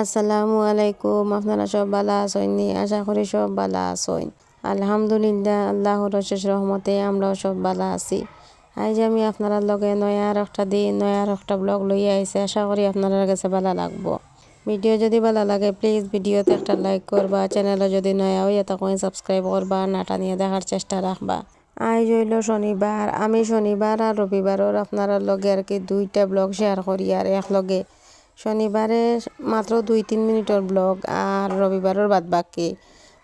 আসসালামু আলাইকুম আপনারা সব ভালো আছেন নি? আশা করি সব ভালো আছেন। আলহামদুলিল্লাহ, আল্লাহর শেষ রহমতে আমরাও সব ভালো আছি। আজ আমি আপনার লগে নয়ার একটা দিন নয়ার একটা ব্লগ লইয়া আইছি। আশা করি আপনার কাছে ভালো লাগবো। ভিডিও যদি ভালো লাগে প্লিজ ভিডিওতে একটা লাইক করবা। চ্যানেলে যদি নয়া হইয়া তখন সাবস্ক্রাইব করবা। নাটা নিয়ে দেখার চেষ্টা রাখবা। আজ হইল শনিবার। আমি শনিবার আর রবিবারও আপনার লগে আর কি দুইটা ব্লগ শেয়ার করি। আর এক লগে শনিবারে মাত্র দুই তিন মিনিটের ব্লগ আর রবিবারের বাদ বাকি।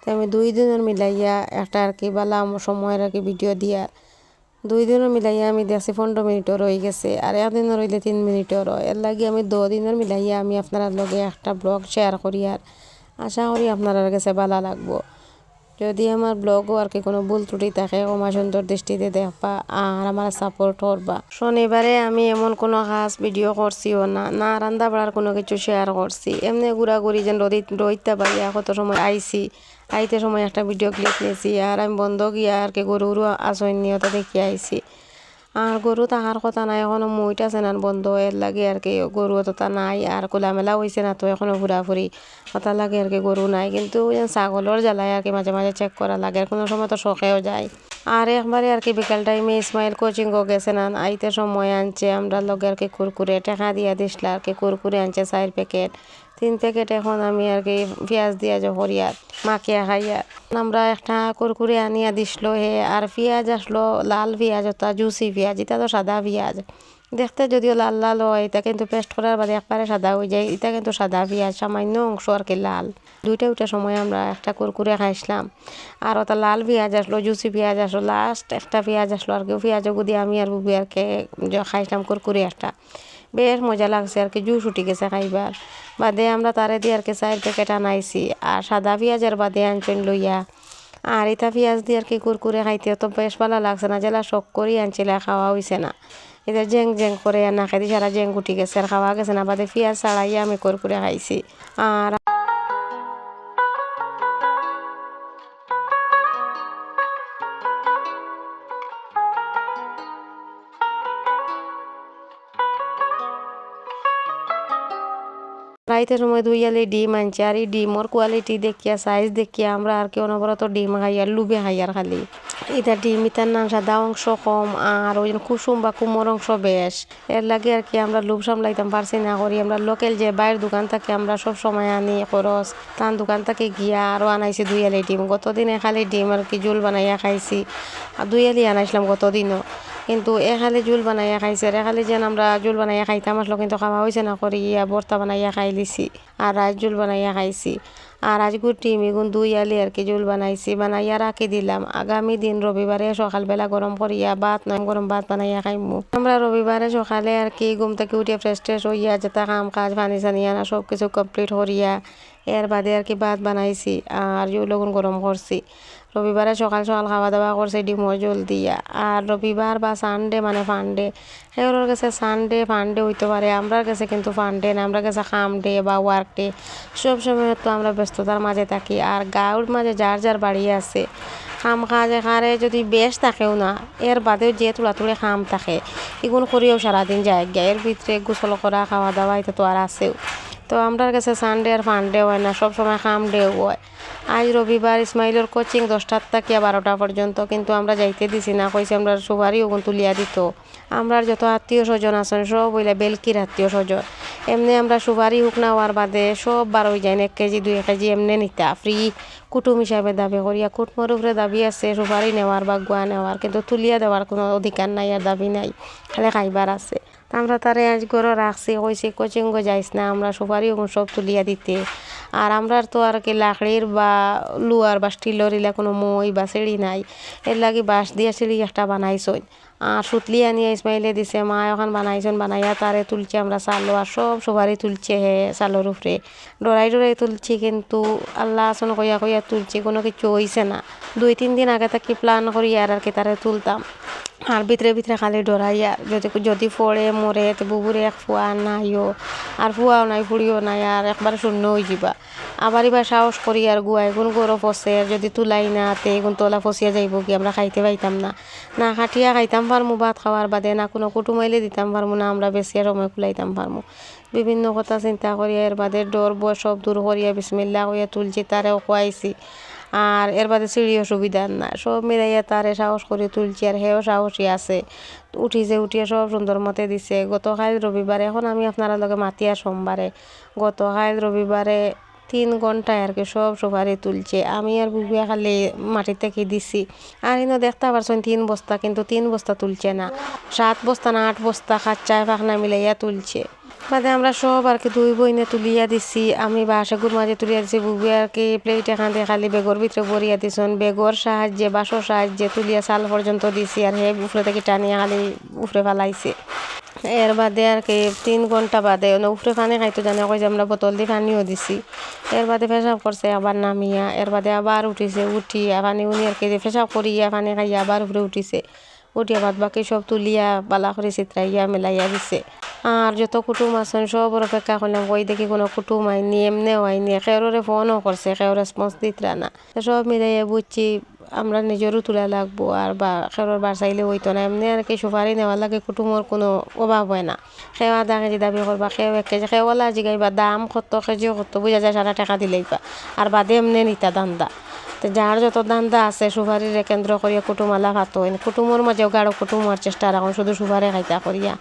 তো আমি দুই দিনের মিলাইয়া একটা আর কি বালা সময়ের আর কি ভিডিও দিয়ার দুই দিনের মিলাইয়া আমি দেখছি পনেরো মিনিটও রয়ে গেছে আর একদিনের রইলে তিন মিনিটও রয়। এর লাগে আমি দিনের মিলাইয়া আমি আপনার লগে একটা ব্লগ শেয়ার করি আর আশা করি আপনার কাছে ভালো লাগবো। যদি আমার ব্লগ আর কি কোনো ভুল ত্রুটি থাকে ক্ষমা সুন্দর দৃষ্টিতে দেখবা, আর আমার সাপোর্ট করবা। শনিবারে আমি এমন কোনো খাস ভিডিও করছিও না না রান্না বাড়ার কোনো কিছু শেয়ার করছি। এমনি ঘুরাঘুরি যেন রোদিত রোহিতা বাড়ি কত সময় আইসি আইতে সময় একটা ভিডিও ক্লিপ নিয়েছি আর আমি বন্ধ গিয়া আর কি গরু আসন নিয়ে দেখি আইছি। আর গরু তাহার কথা নাই, এখনও মইটা না, বন্ধ এর লাগে আর কি, গরু অতটা নাই, আর খোলামেলা হয়েছে না তো, এখনও ঘোরাফুরি কথা লাগে আর কি, গরু নাই, কিন্তু ছাগলের জ্বালায় আর কি মাঝে মাঝে চেক করা লাগে, আর কোনো সময় তো শখেও যায়। আর একবারে আর কি বিকাল টাইমে ইসমাইল কোচিং গেছে না। আইতে সময় আনছে, আমরা লগে আর কি কুরকুরে টেকা দিয়া দিসলা, আর কি কুরকুরে আনছে চার প্যাকেট তিন প্যাকেট এখন আমি আর কি পেঁয়াজ দিয়া জহরিয়ার মাখিয়া খাইয়া। আমরা একটা কুরকুরে আনিয়া দিছিল হে, আর পেঁয়াজ আসলো, লাল পেঁয়াজ ওটা জুসি পেঁয়াজ, এটা তো সাদা পেঁয়াজ। দেখতে যদিও লাল লাল হয়, এটা কিন্তু পেস্ট করার বাদে একবারে সাদা হয়ে যায়, এটা কিন্তু সাদা পেঁয়াজ, সামান্য অংশ আর কি লাল। দুইটা উঠে সময় আমরা একটা কুরকুরে খাইছিলাম। আর ওটা লাল পেঁয়াজ আসলো, জুসি পেঁয়াজ আসলো লাস্ট একটা পেঁয়াজ আসলো, আর কি পেঁয়াজ গুদি আমি আর বুবি আর কে খাইছিলাম কুরকুরে একটা। বেশ মজা লাগছে আর কি, জুস উঠি গেছে খাইবার। বাদে আমরা তারে দিয়ে আর কি চার প্যাকেট আনাইছি, আর সাদা পেঁয়াজের বাদে আনছেন লইয়া। আর এটা পেঁয়াজ দিয়ে আর কি কুরকুরে খাইতে তো বেশ ভালো লাগছে না জেলা শখ করি আনছিলে, খাওয়া হয়েছে না। এদের জেং জেং করে না খাই সারা জেং উঠি গেছে আর খাওয়া গেছে না, বাদে পেঁয়াজ ছাড়াইয়া আমি কুরকুরে খাইছি। আর রাইতের সময় দুইয়ালে ডিম আনছে, আর এই ডিমর কোয়ালিটি দেখিয়া সাইজ দেখিয়া আমরা আর কি অনবরত ডিম খাইয়ার লুবে খাইয়ার খালি। এটা ডিম ইতার নাম সাদা অংশ কম, আর ওই কুসুম বা কুমোর অংশ বেশ। এর লাগে আর কি আমরা লুব সামলাইতাম, পারছি না করি। আমরা লোকাল যে বাইরের দোকান থেকে, আমরা সব সময় আনি খরচ। তার দোকান থেকে গিয়া আরও আনাইছি দুইয়ালি ডিম। গতদিনে খালি ডিম আর কি জোল বানাইয়া খাইছি। আর দুইয়ালি আনাইছিলাম গতদিনও। কিন্তু এখালি জোল বানাইয়া খাইছে আর এখালি যেন আমরা জোল বানাইয়া খাইতাম, আসলো কিন্তু খাওয়া হয়েছে না করি ইয়া বর্তা বানাইয়া খাই লিছি আর রাইস জোল বানাইয়া খাইছি। আর আজ গুটি, মিগুন, দুই আলি আর কি জোল বানাইছি, বানাইয়া রাখি দিলাম। আগামী দিন রবিবারে সকালবেলা গরম করিয়া ভাত নয় গরম ভাত বানাইয়া খাইমু। আমরা রবিবারে সকালে আর কি ঘুম থেকে উঠিয়া ফ্রেশ ট্রেশ হইয়া যেটা কাম কাজ, পানি সানি আনা সব কিছু কমপ্লিট করিয়া এর বাদে আর কি ভাত বানাইছি আর জোলগুন গরম করছি। রবিবারে সকাল সকাল খাওয়া দাওয়া করছে, ডিমো জল দিয়া। আর রবিবার বা সানডে মানে ফান্ডে সেগুলোর কাছে সানডে ফান্ডে হইতে পারে, আমরার কাছে কিন্তু ফান্ডে না, আমরা কাছে খাম ডে বা ওয়ার্ক ডে সব সময় তো আমরা ব্যস্ততার মাঝে থাকি, আর গাঁর মাঝে যার যার বাড়ি আছে, খাম কাজ এখানে যদি বেশ থাকেও না, এর বাদেও যে তুলা তুলে খাম থাকে এগুলো করিও সারাদিন যায় এর ভিতরে গোসল করা, খাওয়া দাওয়া, এটা তো আর আছেও। তো আমরার কাছে সানডে আর ফান্ডে হয় না, সব সময় খাম ডেও হয়। আজ রবিবার ইসমাইলের কোচিং দশটার থেকে বারোটা পর্যন্ত, কিন্তু আমরা যাইতে দিছি না, কইছে আমরা সবারই ওগুন তুলিয়া দিত। আমরা যত আত্মীয় স্বজন আছেন, সব বইলে বেলকির আত্মীয় স্বজন। এমনি আমরা সুবারি হুক না হওয়ার বাদে সব বার হয়ে যায় এক কেজি, দুই এক কেজি এমনি নিতা। ফ্রি কুটুম হিসাবে দাবি করিয়া কুটমর উপরে দাবি আছে, সুপারি নেওয়ার বা গুয়া নেওয়ার, কিন্তু তুলিয়া দেওয়ার কোনো অধিকার নাই আর দাবি নাই। খালি খাইবার আছে। আমরা তারে আজ করে রাখছি, কইছি কোচিং গো যাইস না, আমরা সুপারি সব তুলিয়া দিতে। আর আমরা তো আর কি লাকড়ির বা লুয়ার বা স্টিলের ইলা কোনো মই বা সিঁড়ি নাই। এর লাগে বাঁশ দিয়া সিঁড়ি একটা বানাইছই। আর সুতলি আনিয়া ইসমাইলে দিছে, মা, এখন বানাইছেন, বানাইয়া তারে তুলছে আমরা চালো। আর সব সুপারি তুলছে হে চালোর উপরে। ডরাই ডরাই তুলছি, কিন্তু আল্লাহ আসন কইয়া কইয়া তুলছি, কোনো কিছু হইছে না। দুই তিন দিন আগে থেকে প্ল্যান করি আর আর কি তারে তুলতাম। আর ভিতরে ভিতরে খালি ডরাইয়া যদি যদি পড়ে, মরে, তো বুবুরে এক ফুয়া নাইও, আর ফুয়াও নাই, ফুড়িও নাই, আর একবার শূন্য হয়ে যাবা আবার এবার সাহস করি আর গুয়া এগুন গরো ফসে যদি তুলাই না, তে এগুন তোলা ফসিয়া যাইব কি? আমরা খাইতে পাইতাম না। না খাটিয়া খাইতাম পারমু, ভাত খাওয়ার বাদে না কোনো কুটুমাইলে দিতাম পারমু, না আমরা বেশি সময় কুলাইতাম পারমু। বিভিন্ন কথা চিন্তা করিয়া এর বাদে ডর বয় সব দূর করিয়া বিসমিল্লা করিয়া তুলছি, তারেও খুয়াইছি। আর এর বাদে সিঁড়িও সুবিধা না। সব মিলাইয়া তারে সাহস করে তুলছি আর হেও সাহসী আছে। উঠিছে উঠিয়ে সব সুন্দর মতে দিছে। গতকাল রবিবারে, এখন আমি আপনারা লগে মাতিয়া সোমবারে। গতকাল রবিবারে তিন ঘন্টায় আর কি সব সুপারি তুলছে। আমি আর বুবিয়া খালি মাটি থেকে দিছি? আর ইনো দেখতে পারছেন তিন বস্তা, কিন্তু তিন বস্তা তুলছে না। সাত বস্তা না, আট বস্তা খাচ্চায় পাখনা মিলাইয়া তুলছে। বাদে আমরা সব আর কি দুই বইনে তুলিয়া দিছি। আমি বাসাগুর মাঝে তুলিয়া দিছি, বুবি আর কি প্লেট এখান দিয়ে খালি বেগর ভিতরে ভরিয়া দিছন। বেগর সাহায্যে, বাসর সাহায্যে তুলিয়া চাল পর্যন্ত দিছি আর হে উপরে থেকে টানিয়া খালি উপরে ফেলাইছে। এর বাদে আর কি তিন ঘণ্টা বাদে উপরে পানি খাইতো জানে কই যে আমরা বোতল দিয়ে পানিও দিছি। এর বাদে পেশাব করছে, আবার নামিয়া। এর বাদে আবার উঠিছে, উঠিয়া পানি উনি আর কি পেশাব করিয়া পানি খাইয়া আবার উপরে উঠিছে। উঠিয়া বাদ বাকি সব তুলিয়া বালা করে চিত্রাইয়া মেলাইয়া দিছে। আর যত কুটুম আছেন সবর অপেক্ষা করলাম কই দেখি কোনো কুটুম আইনি এমনিও আইনি কেউরে ফোনও করছে কেউ রেসপন্স দিতরা না। সব মিলাইয়া বুঝছি আমরা নিজেরও তোলা লাগবো, আর বা খেরোর বার চাইলে হইতো না, এমনি আর কি সুপারি নেওয়ার লাগে কুটুমর কোনো অভাব হয় না। সেও আধা কেজি দাবি করবা সেও এক কেজি সেওয়ালা জিগাইবা, দাম কত, কেজিও কত বুঝা যায় সারা টাকা দিলেই পা আর বাদে এমনি নিতা দান্দা তো যার যত দান্দা আছে সুপারিরে কেন্দ্র করিয়া কুটুমালা ভাত। হয় কুটুমর মাঝেও গাঢ় কুটুম হওয়ার চেষ্টা রাখুন শুধু সুপারে খাইতা করিয়া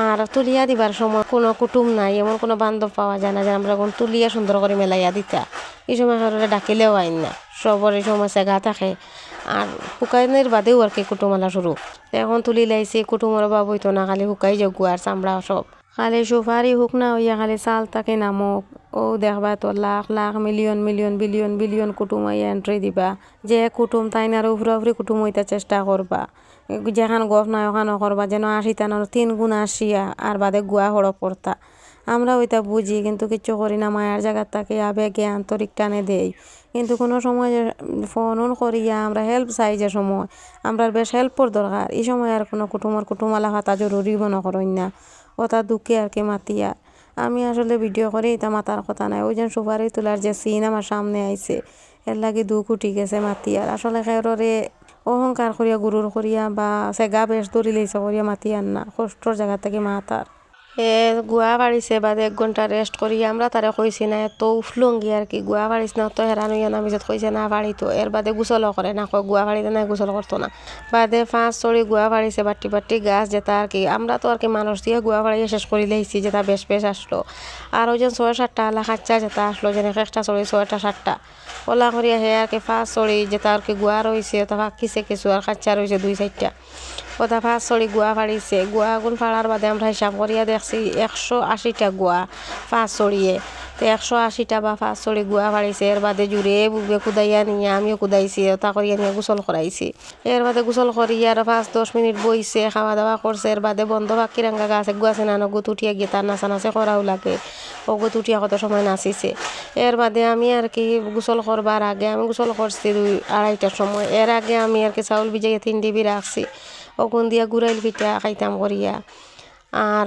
আর তুলিয়া দিবার সময় কোনো কুটুম নাই, এমন কোনো বান্ধব পাওয়া যায় না যে আমরা কোন তুলিয়া সুন্দর করে মেলাইয়া দিতা। এই সময় কারণে ডাকিলেও আইন না সবর এই সময় সেগা থাকে। আর শুকাইনের বাদেও আর কি কুটুমালা শুরু। এখন তুলি লাইছি কুটুমর অভাব তো না খালি শুকাই যোগ আর চামড়া সব। খালি সুপারি হুক না হইয়া খালি চাল তাকে নামক ও দেখবা তো lakh lakh million million billion billion কুটুম আইয়া এন্ট্রি দিবা যে কুটুম তাই না আর উফরা উফরি কুটুম হইতে চেষ্টা করবা যেখান গফ নাই ওখানে করবা যেন আশিটা না তিন গুণ আসিয়া আর বাদে গুয়া হড়ক পড়তা আমরা ওইটা বুঝি কিন্তু কিচ্ছু করি না মায়ার জায়গার তাকে আবেগে আন্তরিক টানে দেই কিন্তু কোনো সময় ফোন করিয়া আমরা হেল্প চাই যে সময় আমরা বেশ হেল্পর দরকার এই সময় আর কোনো কুটুমর কুটুমালা হাতা জরুরি মনে করেন না ওটা দুঃখে আর কি মাতিয়া। আমি আসলে ভিডিও করে এটা মাতার কথা নাই। ওই যে সুপারি তোলার যে সিন আমার সামনে আইছে এর লাগে দুঃখ উঠি গেছে মাতিয়ার আসলে খেররে অহংকার করিয়া গুরুর করিয়া বা সেগা বেশ দরিলেছে করিয়া মাতিয়ার না। কষ্টর জায়গা থেকে মাতার গুয়া বাড়িছে বাদে এক ঘণ্টা রেস্ট করি আমরা তারে কইছি না এত উফলঙ্গি আর কি গুয়া বাড়িস না তো হেরান হইয়া নামি যত কইছে না বাড়িতো এর বাদে গোসল করে না, কয়, গুয়া বাড়িতে না গোসল করতো না। বাদে পাঁচ চড়ি গুয়া বাড়িছে বাট্টি বাট্টি গাছ যেটা আর কি, আমরা তো আর কি মানুষ দিয়ে গুয়া বাড়িয়ে শেষ করে লাইছি যেটা বেশ বেশ আসলো। আর ওই যে ছয় সাতটা আলা খাচ্চা যেটা আসলো, যেন একটা চড়ি ছয়টা সাতটা। ওলা করিয়া হে আর কি পাঁচ চড়ি যেটা আর কি গুয়া রয়েছে ওটা ফাঁকিছে কিছু আর খাচ্চা রয়েছে দুই চারটা ওটা পাঁচ চড়ি গুয়া ফাড়িছে গুয়া গুণ ফাড়ার বাদে আমরা হিসাব করিয়া দেখছি একশো আশিটা গুয়া পাঁচ চড়িয়ে তো একশো আশিটা বা পাঁচ চড়ি গুয়া ফাড়িছে এর বাদে জুড়ে বুবে কুদাইয়া নিয়ে, আমিও কুদাইছি ওটা করিয়া নিয়ে গোসল করাইছি এর বাদে গোসল করিয়া আর পাঁচ দশ মিনিট বইছে খাওয়া দাওয়া করছে এর বাদে বন্ধ বাকি রাঙ্গা গাছ গুয়া আছে না গুত উঠিয়া গিয়ে তার নাচা নাচে করাও লাগে। ও গুত উঠিয়া কত সময় নাচিছে। এর বাদে আমি আর কি গোসল করবার আগে আমি গোসল করছি দুই আড়াইটার সময়। এর আগে আমি আর কি চাউল ভিজাইয়া তিন ডিবি রাখছি ওগুন দিয়া গুড়াইল পিঠা খাইতাম করিয়া। আর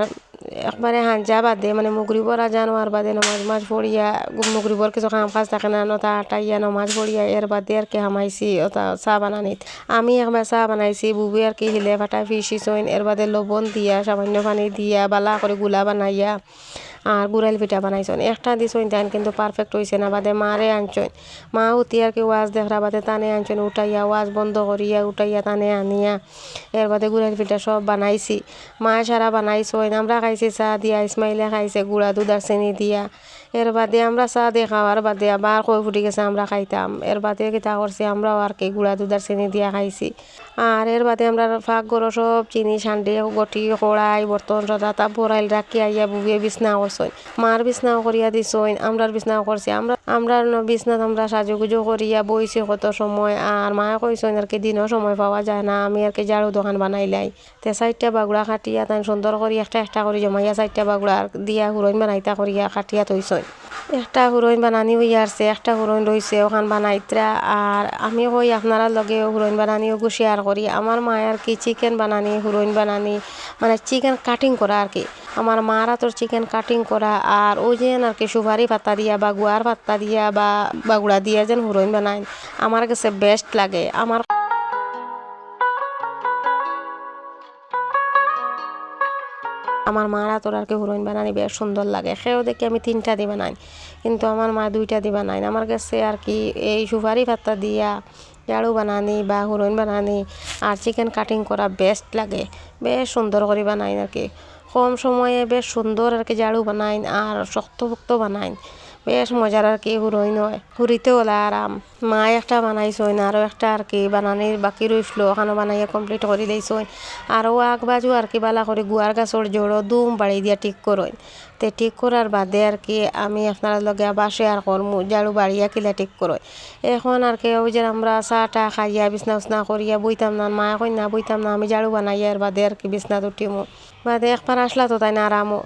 একবারে হাঞ্জা বাদে মানে মুগরিবর আজানোয়ার বাদে নমাজ মাছ পড়িয়া মুগরিবর কিছু কাম কাজ থাকে না নতা আটাইয়া নমাজ পড়িয়া এর বাদে আর কি হামাইছি ওটা চাহ বানানিত। আমি একবার চাহ বানাইছি, বুবু আর কি হিলে ফাটা ফিসি চইন এর বাদে লবণ দিয়া, সামান্য পানি দিয়া, বালা করে গুলা বানাইয়া। আর গুড়াইল পিঠা বানাইছেন। একটা দিছইন তান কিন্তু পারফেক্ট হয়েছে না, বাদে মারে আনছইন। মা উতি আর কি ওয়াজ দেখরা, বাদে তানে আনছইন, উঠাইয়া ওয়াজ বন্ধ করিয়া, উঠাইয়া তানে আনিয়া, এর বাদে গুড়াইল পিঠা সব বানাইছি। মা সারা বানাইছইন, আমরা খাইছি চা দিয়া, ইসমাইলে খাইছে গুড়া, দুধ আর চিনি দিয়া। এর বাদে আমরা চা দিয়ে খাওয়ার বাদে আবার কই ফুটি গেছে, আমরা খাইতাম। এর বাদে কিতা করছি, আমরাও আর কি গুড়া, দুধ আর চিনি দিয়া খাইছি। আর এর বাদে আমরা ফাঁক গরো সব চিনি, সান্ডে, গটি কড়াই বর্তন, সদা, তা বরাইল রাখি, আইয়া বুবিয়ে বিছনা করছইন মার বিছনাও করিয়া দিছইন আমরার বিছনাও করছি আমরা আমরা বিছনাত আমরা সাজুগুজু করিয়া বইছি কত সময়, আর মায়ে কইসইন আর কি দিনও সময় পাওয়া যায় না, আমি আর কি ঝাড়ু দোকান বানাইলাই তে চারটা বাগুড়া কাটিয়া তাই সুন্দর করি একটা একটা করে জমাইয়া চারটা বাগুড়া দিয়া হুরইন বানাইতা করিয়া কাটিয়া থইছইন একটা হুরইন বানানি হইয়া আসছে একটা হুরইন রইছে ওখান বানাইতরা আর আমি কই আপনারা লগে হুরইন বানানিও শেয়ার করি। আমার মায়ের কি চিকেন বানানি, হুরইন বানানি মানে চিকেন কাটিং করা আর কি। আমার মারা তোর চিকেন কাটিং করা, আর ওই যে আর কি সুপারি পাতা দিয়া বা গুয়ার পাতা দিয়া বা বাগুড়া দিয়া যেন হুরইন বানাই, আমার কাছে বেস্ট লাগে। আমার আমার মারা তোর আর কি হুরইন বানানি বেশ সুন্দর লাগে। সেও দেখি আমি তিনটা দি বানাই, কিন্তু আমার মা দুইটা দি বানাই আমার কাছে আর কি এই সুপারি পাতা দিয়া জাড়ু বানানি বা হুরইন বানানি আর চিকেন কাটিং করা বেস্ট লাগে। বেশ সুন্দর করে বানাইন আর কি। কম সময়ে বেশ সুন্দর আর কি ঝাড়ু বানাই আর শক্তপোক্ত বানাইন। বেশ মজার আর কি হুরইন হয়। হুরিতেও আরাম। মা একটা বানাইছইন আরও একটা আর কি বানানির বাকি রইছিল ওখানে বানাইয়া কমপ্লিট করে দিয়েছইন আরও আগ বাজু আর কি বালা করে গুয়ার গাছর জোড়ো দুম বাড়ি দিয়া ঠিক করইন তে ঠিক করার বাদে আর কি আমি আপনার লগে আবার শেয়ার করমু জাড়ু বাড়িয়া কিলা ঠিক করই এখন আর কি ওই যে আমরা চা টা খাইয়া বিছনা উছনা করিয়া বইতাম না, মা কই না বইতাম না, আমি জাড়ু বানাইয়া আর বাদে আর কি বিছনাত উঠিমু। বাদে একবার আসলা তো তাই না আরামও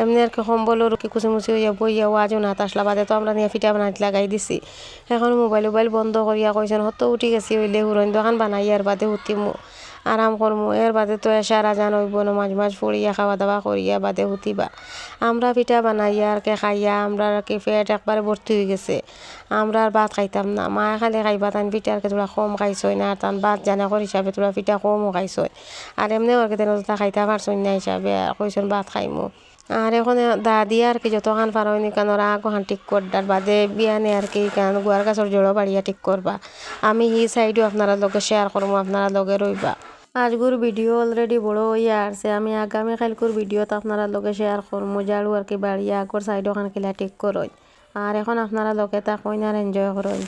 এমনি আর কি সম্বলর কি কুচি মুচি হইয়া বইয়া ওয়াজও না আসলা বাদে তো আমরা নিয়ে ফিটা বানাইতে লাগাই দিছি। এখন মোবাইল মোবাইল বন্ধ করিয়া কইছেন, হত উঠি গেছি হইলে হুরইন দোকান বানাই আর বাদে হুতিমু আরাম করমু এর বাদে তো এসা রাজান হইব মাঝ মাঝ ফুড়িয়া খাওয়া দাওয়া করিয়া বাদে হুতিবা। আমরা পিঠা বানাইয়া আর কে খাইয়া আমরা কি পেট একবারে ভর্তি হয়ে গেছে। আমরা আর ভাত খাইতাম না। মা খালি খাইবা তান পিঠা আর তোরা কম খাইছই না আর তান ভাত জানা করে হিসাবে তোরা পিঠা কমও খাইছই। আর এমনি আর কি তেন খাইতা পারছই না হিসাবে কইসন ভাত খাইমু। আর এখন দাদি আর কি যতখান পারোনি কেন ওরা আগোখান ঠিক করবার বাদে বিয়ানে আর কি কেন গুয়ার গাছর জোড়ো বাড়িয়া ঠিক করবা। আমি হি সাইডও আপনারা লগে শেয়ার করব আপনারা লগে রইবা। আজগুর ভিডিও অলরেডি বড় হইয়া আসছে, আমি আগামী কালকুর ভিডিওত আপনারা লগে শেয়ার করব জাড়ু আর কি বাড়িয়া আগর সাইড ওখান কিলা ঠিক করই। আর এখন আপনারা লগে তা কইন আর এনজয় করই।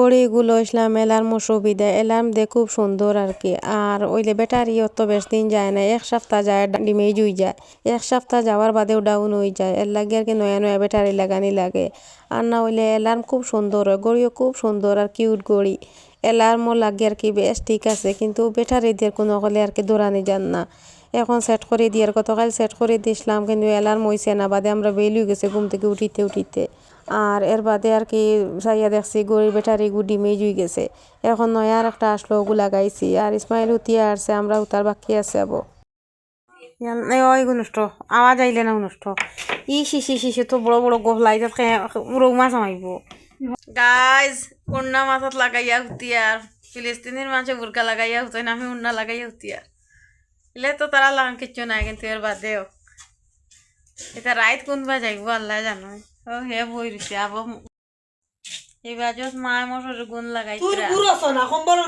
গড়িগুলো ইসলাম এলার্ম সুবিধা। এলার্ম দিয়ে খুব সুন্দর আর কি আর ওইলে ব্যাটারি অত বেশ দিন যায় না, এক সপ্তাহ যায়, ডিমেই জুই যায়। এক সপ্তাহ যাওয়ার বাদেও ডাউন হয়ে যায়। এর লাগে আর কি নয়া নয়া ব্যাটারি লাগানি লাগে। আর না হইলে এলার্ম খুব সুন্দর হয় গড়িও খুব সুন্দর আর কিউট গড়ি এলার্মও লাগে আর কি বেশ ঠিক আছে। কিন্তু ব্যাটারি দিয়ে কোনো হলে আর কি দৌড়ানি যান না। এখন সেট করে দিয়ে আর গতকাল সেট করে দিয়েছিলাম কিন্তু অ্যালার্ম হইছে না, বাদে আমরা বেলি গেছে ঘুম থেকে উঠিতে উঠিতে। আর এর বাদে আর কি চাইয়া দেখছি গড়ির ব্যাটারি গুডি মেজুই গেছে। এখন নয় আর একটা আসলো ওগু লাগাইছি আর ইসমাইল উতিয়া আসছে আমরা উতার বাকি আছে আবো। ওই নষ্ট আওয়াজ আইলে না নষ্ট ই শিশি শিশি তো বড় বড় গোফ লাই রৌ মাছ আমাইব গাইজ, উন্না মাছত লাগাইয়া হুতিয়ার ফিলিস্তিনের মাছে বুরকা লাগাইয়া হুতেন আমি উন্না লাগাইয়া হুতিয়ার এলে তো তারা লাগান কিচ্ছু নাই, কিন্তু এর বাদেও। এটা রাইত কোনবা যাইব আল্লাহ জানো ও হে বই রইছে আবো এই বাজত মা মশর গুণ লাগাইছে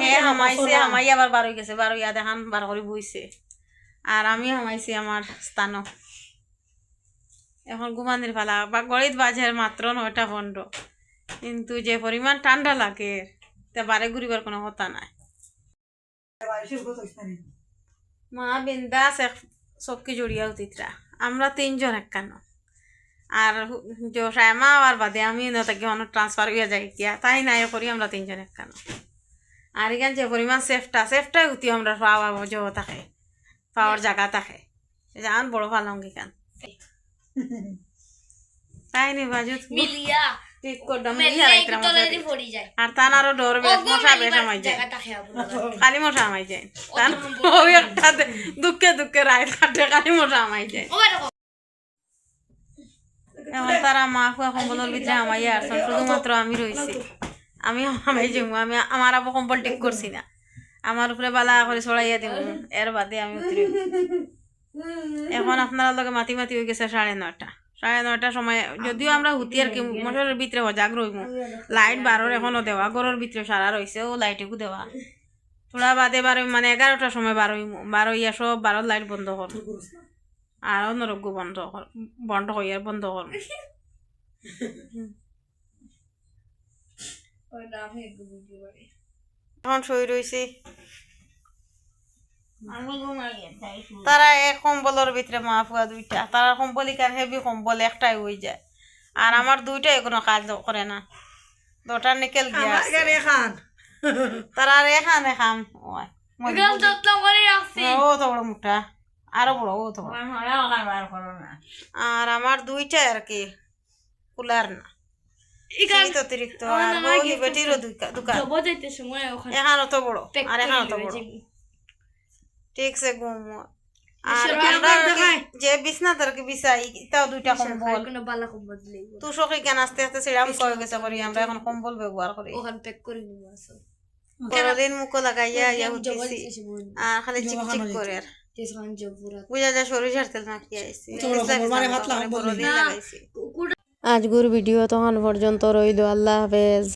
হে হামাইছে হামাই আবার বার গেছে হইয়া দেখান বার করে বইছে। আর আমি হামাইছি আমার স্থান এখন ঘুমানির ফালা বা গড়িত বাজের মাত্র নয়টা পনেরো। কিন্তু যে পরিমাণ ঠান্ডা লাগে তা বারে ঘুরিবার কোনো কথা নাই। মা বিন্দাস এক চক্কি জড়িয়া উঠিতরা আমরা তিনজন একখানো। আর জোসাইমা আর বাদে আমি নতাকে অনেক ট্রান্সফার হইয়া যাই গিয়া। তাই নাই করি আমরা তিনজন একখানো। আর এখান যে পরিমাণ সেফটা সেফটাই উঠি আমরা পাওয়া জো থাকে পাওয়ার জায়গা থাকে। যান বড় পালং এখান তাই নি বাজুত মিলিয়া। আর তান আরও ডর বেশ মশা বেশ আমাই যায়। কালি মশা আমাই যায়। তান দুঃখে দুঃখে রায় কাটে কালি মশা আমাই যায়। এমন তারা মা খুয়া কম্বলের ভিতরে আমাই আসছেন শুধুমাত্র আমি রয়েছি। আমি আমাই যাব আমি আমার আবার কম্বল ঠিক করছি না। আমার উপরে বালা করে ছড়াইয়া দিব। এর বাদে আমি উতরি এখন আপনার লগে মাতি মাতি হয়ে গেছে সাড়ে নয়টা। সাড়ে নয়টার সময় যদিও আমরা হুতি আর কি মোটরের ভিতরে সজাগ রইমু। লাইট বারোর এখনও দেওয়া, ঘরের ভিতরে সারা রয়েছে ও লাইটেকু দেওয়া। থোড়া বাদে বারো মানে এগারোটার সময় বারোই বারো ইয়া সব বারো লাইট বন্ধ কর আর অন্যরোগ্য বন্ধ কর বন্ধ করিয়া বন্ধ কর এখন শুই রয়েছি আমি তারা এক কম্বলের ভিতরে মা ফুয়া দুইটা তারা কম্বল ইকার হেভি কম্বল একটাই হয়ে যায়। আর আমার দুইটাই কোনো কাজ করে না। দুটা নিকেল। এখানে। খান তারা আর এখানে করে রাখছি। ও তো বড় মুঠা আরও বড় ও তো করো না। আর আমার দুইটা আর কি কুলার না। অতিরিক্ত আর বৌদি বেটিরও দোকান। জব যাইতে সময় ওখানে। এখানে তো বড় আর বড়। ঘুম। আমরা কি যে বিছাই তাও দুইটা কম্বল। কোনো বালা তুই সখী কেন আস্তে আস্তে সেরাম কয়ে গেছে করি আমরা? এখন কম্বল ব্যবহার করি। ওখানে প্যাক করে নিব আসো। পরদিন মুখো লাগাইয়া ইয়া উঠেছি আর খালি চিকচিক করে আর। বুঝা যায় আইছি। মানে আজগুর ভিডিও তখন পর্যন্ত রইল আল্লাহ হাফেজ।